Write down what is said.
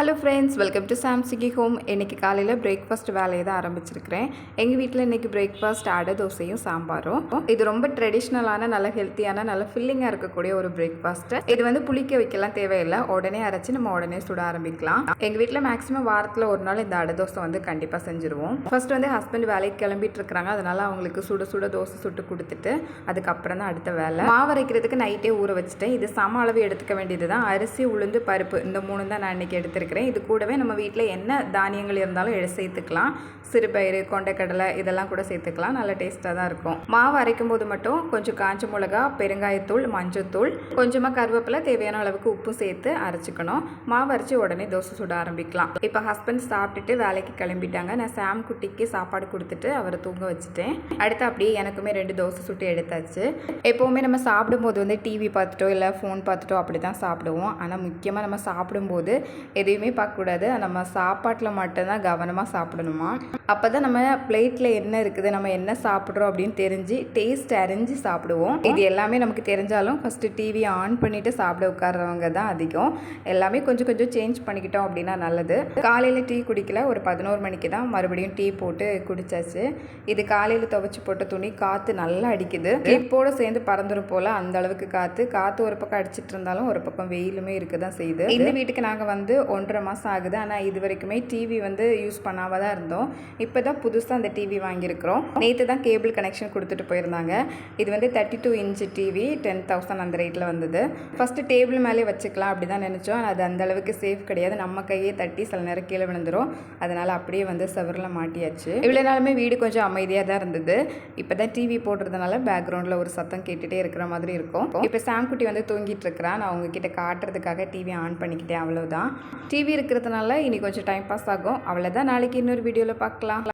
Hello friends welcome to சாம்சிகி home இன்றைக்கி காலையில் பிரேக்ஃபாஸ்ட் வேலையை தான் ஆரம்பிச்சிருக்கிறேன். எங்கள் வீட்டில் இன்றைக்கி பிரேக்ஃபாஸ்ட் அடை தோசையும் சாம்பாரும். இது ரொம்ப ட்ரெடிஷ்னலான நல்ல ஹெல்த்தியான நல்ல ஃபில்லிங்காக இருக்கக்கூடிய ஒரு பிரேக்ஃபாஸ்ட்டு இது வந்து புளிக்க வைக்கலாம் தேவையில்லை. உடனே அரைச்சி நம்ம உடனே சுட ஆரம்பிக்கலாம். எங்கள் வீட்டில் மேக்ஸிமம் வாரத்தில் ஒரு நாள் இந்த அடை தோசை வந்து கண்டிப்பாக செஞ்சுருவோம். ஃபர்ஸ்ட் வந்து ஹஸ்பண்ட் வேலைக்கு கிளம்பிட்டு இருக்கிறாங்க. அதனால அவங்களுக்கு சுட சுட தோசை சுட்டு கொடுத்துட்டு அதுக்கப்புறம் தான் அடுத்த வேலை. மாவு அரைக்கிறதுக்கு நைட்டே ஊற வச்சுட்டேன். இது சம அளவு எடுத்துக்க வேண்டியது தான் அரிசி உளுந்து பருப்பு இந்த மூணு தான் நான் இன்றைக்கி எடுத்திருக்கிறேன் இது கூடவே நம்ம வீட்டில் என்ன தானியங்கள் இருந்தாலும் எடுத்து சேர்த்துக்கலாம். சிறுபயிறு கொண்டைக்கடலை இதெல்லாம் கூட சேர்த்துக்கலாம். நல்ல டேஸ்ட்டாக தான் இருக்கும். மாவு அரைக்கும் போது மட்டும் கொஞ்சம் காஞ்ச மிளகா பெருங்காயத்தூள் மஞ்சத்தூள் கொஞ்சமாக கருவேப்பிலை தேவையான அளவுக்கு உப்பு சேர்த்து அரைச்சிக்கணும். மாவு அரைச்சி உடனே தோசை சுட ஆரம்பிக்கலாம். இப்போ ஹஸ்பண்ட் சாப்பிட்டுட்டு வேலைக்கு கிளம்பிட்டாங்க. நான் சாம் குட்டிக்கு சாப்பாடு கொடுத்துட்டு அவரை தூங்க வச்சுட்டேன். அடுத்து அப்படியே எனக்குமே ரெண்டு தோசை சுட்டு எடுத்தாச்சு. எப்போவுமே நம்ம சாப்பிடும்போது வந்து டிவி பார்த்துட்டோ இல்லை ஃபோன் பார்த்துட்டோ அப்படி தான் சாப்பிடுவோம். ஆனால் முக்கியமாக நம்ம சாப்பிடும்போது எதையுமே பார்க்கக்கூடாது. நம்ம சாப்பாட்டில் மட்டும்தான் கவனமாக சாப்பிடணுமா? அப்போ தான் நம்ம பிளேட்டில் என்ன இருக்குது நம்ம என்ன சாப்பிட்றோம் அப்படின்னு தெரிஞ்சு டேஸ்ட் அறிஞ்சு சாப்பிடுவோம். இது எல்லாமே நமக்கு தெரிஞ்சாலும் ஃபஸ்ட்டு டிவி ஆன் பண்ணிவிட்டு சாப்பிட உட்கார்றவங்க தான் அதிகம். எல்லாமே கொஞ்சம் கொஞ்சம் சேஞ்ச் பண்ணிக்கிட்டோம் அப்படின்னா நல்லது. காலையில் டீ குடிக்கல ஒரு பதினோரு மணிக்கு தான் மறுபடியும் டீ போட்டு குடிச்சாச்சு. இது காலையில் துவைச்சி போட்ட துணி காற்று நல்லா அடிக்குது. இப்போட சேர்ந்து பறந்துடும் போல் அந்த அளவுக்கு காற்று காற்று ஒரு பக்கம் அடிச்சிட்டு இருந்தாலும் ஒரு பக்கம் வெயிலுமே இருக்க தான் செய்யுது. இந்த வீட்டுக்கு நாங்கள் வந்து ஒன்றரை மாதம் ஆகுது. ஆனால் இது வரைக்குமே டிவி வந்து யூஸ் பண்ணாமல் தான் இருந்தோம். இப்போ தான் புதுசாக அந்த டிவி வாங்கியிருக்கிறோம். நேற்று தான் கேபிள் கனெக்ஷன் கொடுத்துட்டு போயிருந்தாங்க. இது வந்து thirty two inch TV ten thousand அந்த ரேட்டில் வந்தது. ஃபஸ்ட்டு டேபிள் மேலே வச்சுக்கலாம் அப்படி தான் நினச்சோம். ஆனால் அது அந்த அளவுக்கு சேஃப் கிடையாது. நம்ம கையே தட்டி சில நேரம் கீழே விழுந்துரும். அதனால் அப்படியே வந்து செவரில் மாட்டியாச்சு. இவ்வளோ நாளுமே வீடு கொஞ்சம் அமைதியாக தான் இருந்தது. இப்போ தான் டிவி போடுறதுனால பேக்ரவுண்டில் ஒரு சத்தம் கேட்டுகிட்டே இருக்கிற மாதிரி இருக்கும். இப்போ சாம்குட்டி வந்து தூங்கிட்டு இருக்கிறான். நான் உங்ககிட்ட காட்டுறதுக்காக டிவி ஆன் பண்ணிக்கிட்டேன். அவ்வளோதான் டிவி இருக்கிறதுனால இனி கொஞ்சம் டைம் பாஸ் ஆகும். அவ்வளோதான் நாளைக்கு இன்னொரு வீடியோவில் பார்க்கலாம்.